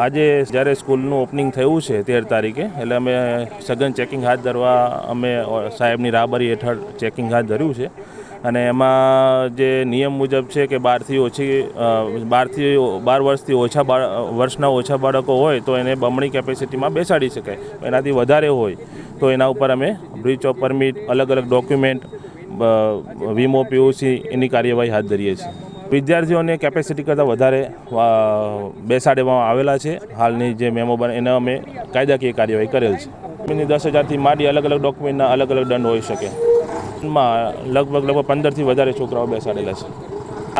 આજે જ્યારે સ્કૂલનું ઓપનિંગ થયું છે તેર તારીખે, એટલે અમે સઘન ચેકિંગ હાથ ધરવા, અમે સાહેબની રાહબરી હેઠળ ચેકિંગ હાથ ધર્યું છે. અને એમાં જે નિયમ મુજબ છે કે બારથી ઓછી બારથી બાર વર્ષથી ઓછા વર્ષના ઓછા બાળકો હોય તો એને બમણી કેપેસિટીમાં બેસાડી શકાય. એનાથી વધારે હોય તો એના ઉપર અમે બ્રીચ ઓફ પરમિટ, અલગ અલગ ડોક્યુમેન્ટ વીમો, પીઓસી એની કાર્યવાહી હાથ ધરીએ છીએ. વિદ્યાર્થીઓને કેપેસિટી કરતાં વધારે બેસાડવામાં આવેલા છે. હાલની જે મેમો બને, એને અમે કાયદાકીય કાર્યવાહી કરેલ છે. એની દસ હજારથી માંડી અલગ અલગ ડોક્યુમેન્ટના અલગ અલગ દંડ હોઈ શકે. માં લગભગ લગભગ પંદરથી વધારે છોકરાઓ બેસાડેલા છે.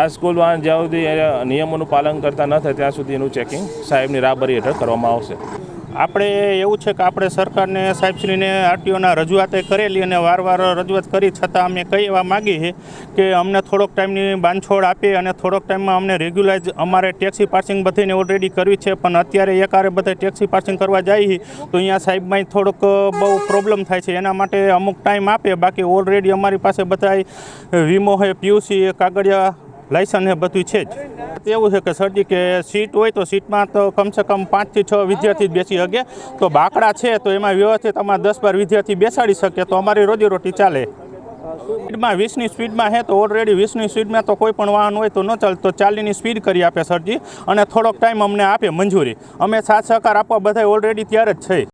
આ સ્કૂલમાં જ્યાં સુધી નિયમોનું પાલન કરતા ન થાય, ત્યાં સુધી એનું ચેકિંગ સાહેબની રાહબરી હેઠળ કરવામાં આવશે. આપણે એવું છે કે આપણે સરકારને, સાહેબશ્રીને, આરટીઓના રજૂઆતે કરેલી અને વારવાર રજૂઆત કરી, છતાં અમે કહી એવા માગી છે કે અમને થોડોક ટાઈમની બાંધછોડ આપે અને થોડોક ટાઈમમાં અમને રેગ્યુલાઇઝ, અમારે ટેક્સી પાર્સિંગ બધીને ઓલરેડી કરવી છે, પણ અત્યારે એકારે બધે ટેક્સી પાર્સિંગ કરવા જઈએ તો અહીંયા સાહેબમાં થોડોક બહુ પ્રોબ્લેમ થાય છે. એના માટે અમુક ટાઈમ આપે, બાકી ઓલરેડી અમારી પાસે બધા વીમો છે, પીયુસી કાગળિયા લાયસન્સ એ બધું છે જ. એવું છે કે સરજી કે સીટ હોય તો સીટમાં તો કમસે કમ પાંચથી છ વિદ્યાર્થી બેસી શકે. તો બાકડા છે તો એમાં વ્યવસ્થિત અમારે દસ બાર વિદ્યાર્થી બેસાડી શકે તો અમારી રોજીરોટી ચાલે. સ્પીડમાં વીસની સ્પીડમાં છે તો ઓલરેડી વીસની સ્પીડમાં તો કોઈ પણ વાહન હોય તો ન ચાલે. તો ચાલીની સ્પીડ કરી આપે સરજી. અને થોડોક ટાઈમ અમને આપે મંજૂરી. અમે સાથ સહકાર આપવા બધા ઓલરેડી ત્યારે જ છે.